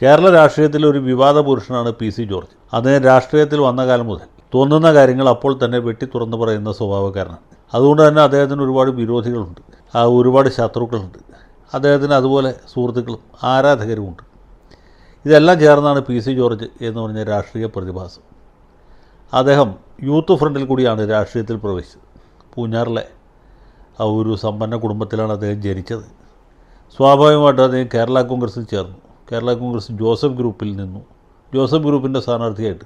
കേരള രാഷ്ട്രീയത്തിലെ ഒരു വിവാദ പുരുഷനാണ് പി സി ജോർജ്. അദ്ദേഹം രാഷ്ട്രീയത്തിൽ വന്ന കാലം മുതൽ തോന്നുന്ന കാര്യങ്ങൾ അപ്പോൾ തന്നെ വെട്ടി തുറന്നു പറയുന്ന സ്വഭാവക്കാരനാണ്. അതുകൊണ്ട് തന്നെ അദ്ദേഹത്തിന് ഒരുപാട് വിരോധികളുണ്ട്. ഒരുപാട് ശത്രുക്കളുണ്ട്. അദ്ദേഹത്തിന് അതുപോലെ സുഹൃത്തുക്കളും ആരാധകരുമുണ്ട് ഇതെല്ലാം ചേർന്നാണ് പി സി ജോർജ് എന്ന് പറഞ്ഞ രാഷ്ട്രീയ പ്രതിഭാസം. അദ്ദേഹം യൂത്ത് ഫ്രണ്ടിൽ കൂടിയാണ് രാഷ്ട്രീയത്തിൽ പ്രവേശിച്ചത്. പൂഞ്ഞാറിലെ ഒരു സമ്പന്ന കുടുംബത്തിലാണ് അദ്ദേഹം ജനിച്ചത്. സ്വാഭാവികമായിട്ടും അദ്ദേഹം കേരള കോൺഗ്രസിൽ ചേർന്നു. കേരള കോൺഗ്രസ് ജോസഫ് ഗ്രൂപ്പിൽ നിന്നു. ജോസഫ് ഗ്രൂപ്പിന്റെ സ്ഥാനാർത്ഥിയായിട്ട്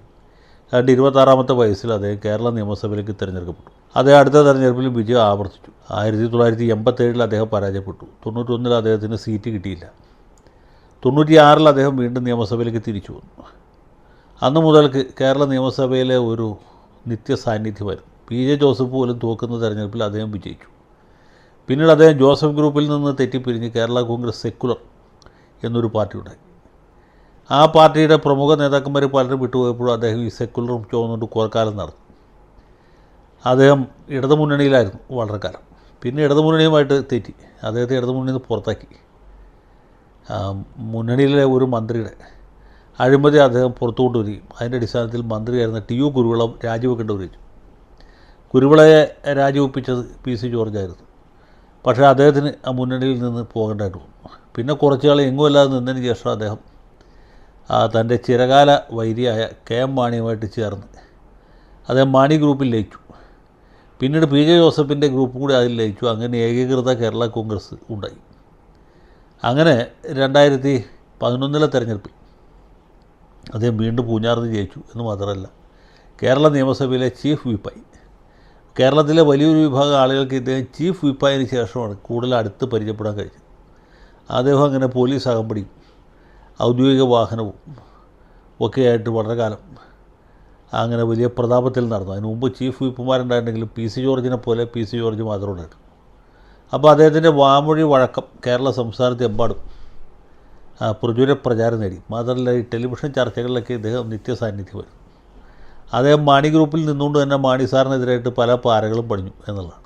രണ്ട് ഇരുപത്താറാമത്തെ വയസ്സിൽ അദ്ദേഹം കേരള നിയമസഭയിലേക്ക് തിരഞ്ഞെടുക്കപ്പെട്ടു. അദ്ദേഹം അടുത്ത തെരഞ്ഞെടുപ്പിൽ വിജയം ആവർത്തിച്ചു. ആയിരത്തി തൊള്ളായിരത്തി എൺപത്തേഴിൽ അദ്ദേഹം പരാജയപ്പെട്ടു. തൊണ്ണൂറ്റൊന്നിൽ അദ്ദേഹത്തിന് സീറ്റ് കിട്ടിയില്ല. തൊണ്ണൂറ്റിയാറിൽ അദ്ദേഹം വീണ്ടും നിയമസഭയിലേക്ക് തിരിച്ചു വന്നു. അന്ന് മുതൽക്ക് കേരള നിയമസഭയിലെ ഒരു നിത്യ സാന്നിധ്യമായിരുന്നു. പി ജെ ജോസഫ് പോലും തോക്കുന്ന തെരഞ്ഞെടുപ്പിൽ അദ്ദേഹം വിജയിച്ചു. പിന്നീട് അദ്ദേഹം ജോസഫ് ഗ്രൂപ്പിൽ നിന്ന് തെറ്റിപ്പിരിഞ്ഞ് കേരള കോൺഗ്രസ് സെക്കുലർ എന്നൊരു പാർട്ടി ഉണ്ടായി ആ പാർട്ടിയുടെ പ്രമുഖ നേതാക്കന്മാർ പലരും വിട്ടുപോയപ്പോഴും അദ്ദേഹം ഈ സെക്കുലറും ചോന്നുകൊണ്ട് കുറക്കാലം നടന്നു. അദ്ദേഹം ഇടതുമുന്നണിയിലായിരുന്നു വളരെ കാലം പിന്നെ ഇടതുമുന്നണിയുമായിട്ട് തെറ്റി. അദ്ദേഹത്തെ ഇടതുമുന്നണിയിൽ നിന്ന് പുറത്താക്കി. മുന്നണിയിലെ ഒരു മന്ത്രിയുടെ അഴിമതി അദ്ദേഹം പുറത്തു കൊണ്ടുവരികയും അതിന്റെ അടിസ്ഥാനത്തിൽ മന്ത്രിയായിരുന്ന ടി യു കുരുവിളം രാജിവെക്കേണ്ടി വരിച്ചു കുരുവിളയെ രാജിവെപ്പിച്ചത് പി സി ജോർജായിരുന്നു. പക്ഷേ അദ്ദേഹത്തിന് ആ മുന്നണിയിൽ നിന്ന് പോകേണ്ടതായിട്ട് വന്നു. പിന്നെ കുറച്ച് കാലം എങ്ങുമല്ലാതെ നിന്നതിന് ശേഷം അദ്ദേഹം തന്റെ ചിരകാല വൈരിയായ കെ എം മാണിയുമായിട്ട് ചേർന്ന് അദ്ദേഹം മാണി ഗ്രൂപ്പിൽ ലയിച്ചു. പിന്നീട് പി ജെ ജോസഫിന്റെ ഗ്രൂപ്പും കൂടി അതിൽ ലയിച്ചു. അങ്ങനെ ഏകീകൃത കേരള കോൺഗ്രസ് ഉണ്ടായി. അങ്ങനെ രണ്ടായിരത്തി പതിനൊന്നിലെ തെരഞ്ഞെടുപ്പിൽ അദ്ദേഹം വീണ്ടും പൂഞ്ഞാറിന് ജയിച്ചു എന്ന് മാത്രമല്ല കേരള നിയമസഭയിലെ ചീഫ് വിപ്പായി. കേരളത്തിലെ വലിയൊരു വിഭാഗം ആളുകൾക്ക് ഇദ്ദേഹം ചീഫ് വിപ്പായതിന് ശേഷമാണ് കൂടുതൽ അടുത്ത് പരിചയപ്പെടാൻ കഴിഞ്ഞത്. അദ്ദേഹം അങ്ങനെ പോലീസ് അകമ്പടിയും ഔദ്യോഗിക വാഹനവും ഒക്കെയായിട്ട് വളരെ കാലം അങ്ങനെ വലിയ പ്രതാപത്തിൽ നടന്നു. അതിന് മുമ്പ് ചീഫ് വിപ്പുമാരുണ്ടായിരുന്നെങ്കിലും പി സി ജോർജിനെ പോലെ പി സി ജോർജ് മാത്രം ഉണ്ടായിരുന്നു അപ്പോൾ അദ്ദേഹത്തിന്റെ വാമൊഴി വഴക്കം കേരള സംസ്ഥാനത്തെമ്പാടും പ്രചുര പ്രചാരം നേടി. മാത്രമല്ല ഈ ടെലിവിഷൻ ചർച്ചകളിലൊക്കെ ഇദ്ദേഹം നിത്യ വരും അദ്ദേഹം മാണി ഗ്രൂപ്പിൽ നിന്നുകൊണ്ട് തന്നെ മാണി സാറിനെതിരായിട്ട് പല പാരകളും പണിഞ്ഞു എന്നുള്ളതാണ്.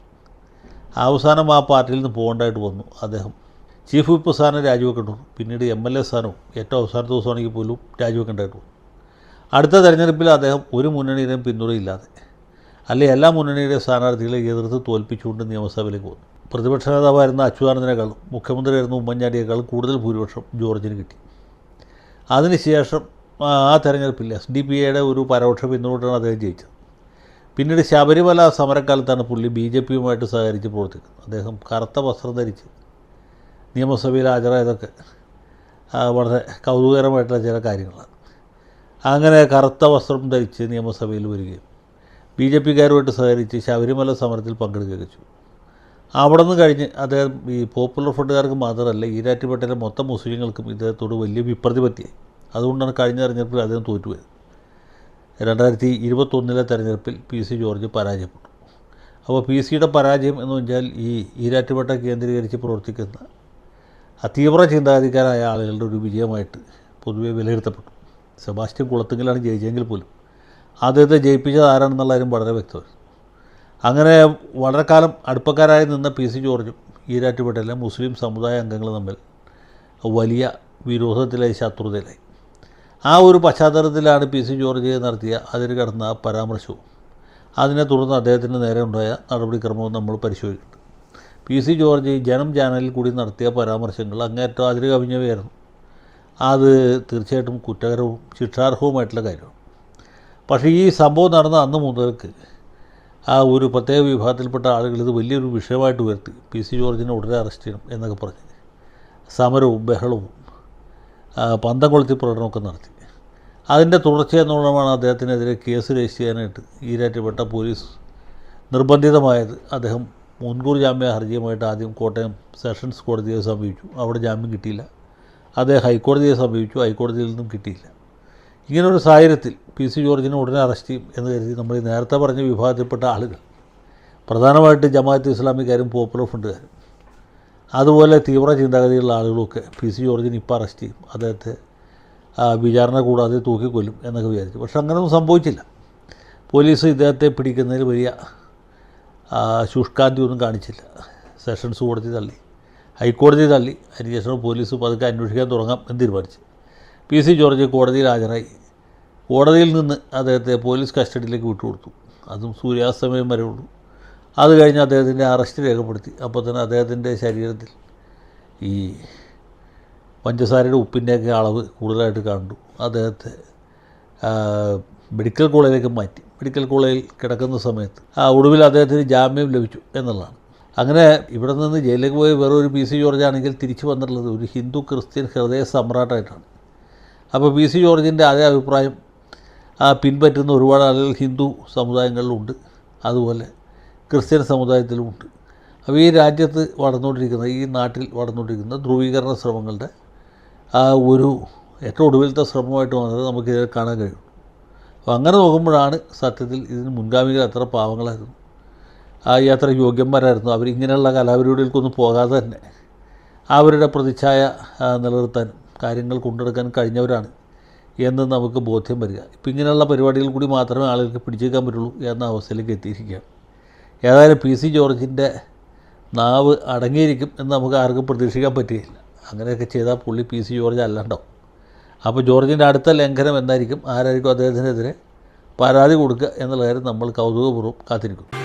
അവസാനം ആ പാർട്ടിയിൽ നിന്ന് പോകേണ്ടതായിട്ട് വന്നു അദ്ദേഹം. ചീഫ് വിപ്പ് സ്ഥാനം രാജിവെക്കേണ്ടി പിന്നീട് എം എൽ എ സ്ഥാനവും ഏറ്റവും അവസാന ദിവസമാണെങ്കിൽ പോലും രാജിവെക്കേണ്ടതായിട്ടുള്ളൂ അടുത്ത തെരഞ്ഞെടുപ്പിൽ അദ്ദേഹം ഒരു മുന്നണിയുടെയും പിന്തുണയില്ലാതെ അല്ലെ എല്ലാ മുന്നണിയുടെ സ്ഥാനാർത്ഥികളെ എതിർത്ത് തോൽപ്പിച്ചുകൊണ്ട് നിയമസഭയിലേക്ക് വന്നു. പ്രതിപക്ഷ നേതാവായിരുന്ന അച്യുതാനന്ദനേക്കാളും മുഖ്യമന്ത്രിയായിരുന്ന ഉമ്മൻചാണ്ടിയേക്കാളും കൂടുതൽ ഭൂരിപക്ഷം ജോർജിന് കിട്ടി. അതിനുശേഷം ആ തെരഞ്ഞെടുപ്പിൽ എസ് ഡി പി എയുടെ ഒരു പരോക്ഷ പിന്തുണയാണ് അദ്ദേഹം ജയിച്ചത്. പിന്നീട് ശബരിമല സമരക്കാലത്താണ് പുള്ളി ബി ജെ പിയുമായിട്ട് സഹകരിച്ച് പ്രവർത്തിക്കുന്നത്. അദ്ദേഹം കറുത്ത വസ്ത്രം ധരിച്ച് നിയമസഭയിൽ ഹാജരായതൊക്കെ വളരെ കൗതുകകരമായിട്ടുള്ള ചില കാര്യങ്ങളാണ്. അങ്ങനെ കറുത്ത വസ്ത്രം ധരിച്ച് നിയമസഭയിൽ വരികയും ബി ജെ പിക്കാരുമായിട്ട് സഹകരിച്ച് ശബരിമല സമരത്തിൽ പങ്കെടുക്കുകയൊക്കെ ചെയ്തു. അവിടെ നിന്ന് കഴിഞ്ഞ് അദ്ദേഹം ഈ പോപ്പുലർ ഫ്രണ്ടുകാർക്ക് മാത്രമല്ല ഈരാറ്റുപേട്ടയിലെ മൊത്തം മുസ്ലിങ്ങൾക്കും ഇദ്ദേഹത്തോട് വലിയ വിപ്രതിപത്തിയായി. അതുകൊണ്ടാണ് കഴിഞ്ഞ തെരഞ്ഞെടുപ്പിൽ അദ്ദേഹം തോറ്റുപോയത്. രണ്ടായിരത്തി ഇരുപത്തൊന്നിലെ തെരഞ്ഞെടുപ്പിൽ പി സി ജോർജ് പരാജയപ്പെട്ടു. അപ്പോൾ പി സിയുടെ പരാജയം എന്ന് വെച്ചാൽ ഈ ഈരാറ്റുപേട്ട കേന്ദ്രീകരിച്ച് പ്രവർത്തിക്കുന്ന ആ തീവ്ര ചിന്താഗതിക്കാരായ ആളുകളുടെ ഒരു വിജയമായിട്ട് പൊതുവെ വിലയിരുത്തപ്പെട്ടു. സെബാസ്റ്റ്യൻ കുളത്തുങ്കലാണ് ജയിച്ചെങ്കിൽ പോലും അദ്ദേഹത്തെ ജയിപ്പിച്ചത് ആരാണെന്നുള്ള കാര്യം വളരെ വ്യക്തമായിരുന്നു. അങ്ങനെ വളരെ കാലം അടുപ്പക്കാരായി നിന്ന പി സി ജോർജും ഈരാറ്റുപേട്ടയിലെ മുസ്ലിം സമുദായ അംഗങ്ങൾ തമ്മിൽ വലിയ വിരോധത്തിലായി ശത്രുതയിലായി. ആ ഒരു പശ്ചാത്തലത്തിലാണ് പി സി ജോർജ് നടത്തിയ അതിന് കടന്ന പരാമർശവും. അതിനെ തുടർന്ന് അദ്ദേഹത്തിന് നേരെ ഉണ്ടായ നടപടിക്രമവും നമ്മൾ പരിശോധിച്ചിട്ടുണ്ട് പി സി ജോർജ് ജനം ചാനലിൽ കൂടി നടത്തിയ പരാമർശങ്ങൾ അങ്ങേറ്റം അതിൽ കവിഞ്ഞവയായിരുന്നു അത് തീർച്ചയായിട്ടും കുറ്റകരവും ശിക്ഷാർഹവുമായിട്ടുള്ള കാര്യമാണ്. പക്ഷേ ഈ സംഭവം നടന്ന അന്ന് മുതൽക്ക് ആ ഒരു പ്രത്യേക വിഭാഗത്തിൽപ്പെട്ട ആളുകൾ ഇത് വലിയൊരു വിഷയമായിട്ട് ഉയർത്തി. പി സി ജോർജിനെ ഉടനെ അറസ്റ്റ് ചെയ്യണം എന്നൊക്കെ പറഞ്ഞ് സമരവും ബഹളവും പന്തം കൊളുത്തി പ്രകടനമൊക്കെ നടത്തി. അതിന്റെ തുടർച്ചയെന്നുള്ളതാണ് അദ്ദേഹത്തിനെതിരെ കേസ് രജിസ്റ്റർ ചെയ്യാനായിട്ട് ഈരാറ്റപ്പെട്ട പോലീസ് നിർബന്ധിതമായത്. അദ്ദേഹം മുൻകൂർ ജാമ്യ ഹർജിയുമായിട്ട് ആദ്യം കോട്ടയം സെഷൻസ് കോടതിയെ സമീപിച്ചു. അവിടെ ജാമ്യം കിട്ടിയില്ല. അദ്ദേഹം ഹൈക്കോടതിയെ സമീപിച്ചു. ഹൈക്കോടതിയിൽ നിന്നും കിട്ടിയില്ല. ഇങ്ങനൊരു സാഹചര്യത്തിൽ പി സി ജോർജിനെ ഉടനെ അറസ്റ്റ് ചെയ്യും എന്ന് കരുതി നമ്മൾ നേരത്തെ പറഞ്ഞ വിഭാഗത്തിൽപ്പെട്ട ആളുകൾ. പ്രധാനമായിട്ട് ജമാഅത്ത് ഇസ്ലാമിക്കാരും പോപ്പുലർ ഫ്രണ്ടുകാരും. അതുപോലെ തീവ്ര ചിന്താഗതിയുള്ള ആളുകളൊക്കെ പി സി ജോർജിനെ ഇപ്പോൾ അറസ്റ്റ് ചെയ്യും. അദ്ദേഹത്തെ വിചാരണ കൂടാതെ തൂക്കിക്കൊല്ലും എന്നൊക്കെ വിചാരിച്ചു. പക്ഷെ അങ്ങനെയൊന്നും സംഭവിച്ചില്ല. പോലീസ് ഇദ്ദേഹത്തെ പിടിക്കുന്നതിൽ വലിയ ആ, ശുഷ്കാന്തിയൊന്നും കാണിച്ചില്ല. സെഷൻസ് കോടതി തള്ളി. ഹൈക്കോടതി തള്ളി. അതിനുശേഷം പോലീസ് പതുക്കെ അന്വേഷിക്കാൻ തുടങ്ങാം എന്ന് തീരുമാനിച്ചു. പി സി ജോർജ് കോടതിയിൽ ഹാജരായി. കോടതിയിൽ നിന്ന് അദ്ദേഹത്തെ പോലീസ് കസ്റ്റഡിയിലേക്ക് വിട്ടുകൊടുത്തു. അതും സൂര്യാസ്തമയം വരെ ഉള്ളൂ. അത് കഴിഞ്ഞ് അദ്ദേഹത്തിന്റെ അറസ്റ്റ് രേഖപ്പെടുത്തി. അപ്പോൾ തന്നെ അദ്ദേഹത്തിന്റെ ശരീരത്തിൽ ഈ പഞ്ചസാരയുടെ ഉപ്പിന്റെയൊക്കെ അളവ് കൂടുതലായിട്ട് കണ്ടു. അദ്ദേഹത്തെ മെഡിക്കൽ കോളേജിലേക്ക് മാറ്റി. മെഡിക്കൽ കോളേജിൽ കിടക്കുന്ന സമയത്ത് ആ ഒടുവിൽ അദ്ദേഹത്തിന് ജാമ്യം ലഭിച്ചു എന്നുള്ളതാണ്. അങ്ങനെ ഇവിടെ നിന്ന് ജയിലിലേക്ക് പോയി വേറെ ഒരു പി സി ജോർജ് ആണെങ്കിൽ തിരിച്ചു വന്നിട്ടുള്ളത് ഒരു ഹിന്ദു ക്രിസ്ത്യൻ ഹൃദയ സമ്രാട്ടായിട്ടാണ്. അപ്പോൾ പി സി ജോർജിന്റെ അതേ അഭിപ്രായം പിൻപറ്റുന്ന ഒരുപാട് ആളുകൾ ഹിന്ദു സമുദായങ്ങളിലുണ്ട് അതുപോലെ ക്രിസ്ത്യൻ സമുദായത്തിലുമുണ്ട് അപ്പോൾ ഈ രാജ്യത്ത് വളർന്നുകൊണ്ടിരിക്കുന്ന ഈ നാട്ടിൽ വളർന്നുകൊണ്ടിരിക്കുന്ന ധ്രുവീകരണ ശ്രമങ്ങളുടെ ആ ഒരു ഏറ്റവും ഒടുവിലത്തെ ശ്രമമായിട്ട് വന്നത് നമുക്ക് ഇതിൽ കാണാൻ കഴിയും. അപ്പോൾ അങ്ങനെ നോക്കുമ്പോഴാണ് സത്യത്തിൽ ഇതിന് മുൻഗാമികൾ എത്ര പാവങ്ങളായിരുന്നു. ആ യാത്ര യോഗ്യന്മാരായിരുന്നു. അവർ ഇങ്ങനെയുള്ള കലാപരിപാടികൾക്കൊന്നും പോകാതെ തന്നെ അവരുടെ പ്രതിച്ഛായ നിലനിർത്താനും കാര്യങ്ങൾ കൊണ്ടെടുക്കാൻ കഴിഞ്ഞവരാണ് എന്ന് നമുക്ക് ബോധ്യം വരിക. ഇപ്പം ഇങ്ങനെയുള്ള പരിപാടികൾ കൂടി മാത്രമേ ആളുകൾക്ക് പിടിച്ചേക്കാൻ പറ്റുള്ളൂ എന്ന അവസ്ഥയിലേക്ക് എത്തിയിരിക്കുകയാണ്. ഏതായാലും പി സി ജോർജിന്റെ നാവ് അടങ്ങിയിരിക്കും എന്ന് നമുക്ക് ആർക്കും പ്രതീക്ഷിക്കാൻ പറ്റുകയില്ല. അങ്ങനെയൊക്കെ ചെയ്താൽ പുള്ളി പി സി ജോർജ് അല്ലാണ്ടാവും. അപ്പോൾ ജോർജിന്റെ അടുത്ത ലംഘനം എന്തായിരിക്കും? ആരായിരിക്കും അദ്ദേഹത്തിനെതിരെ പരാതി കൊടുക്കുക എന്നുള്ള കാര്യം നമ്മൾ കൗതുകപൂർവം കാത്തിരിക്കും.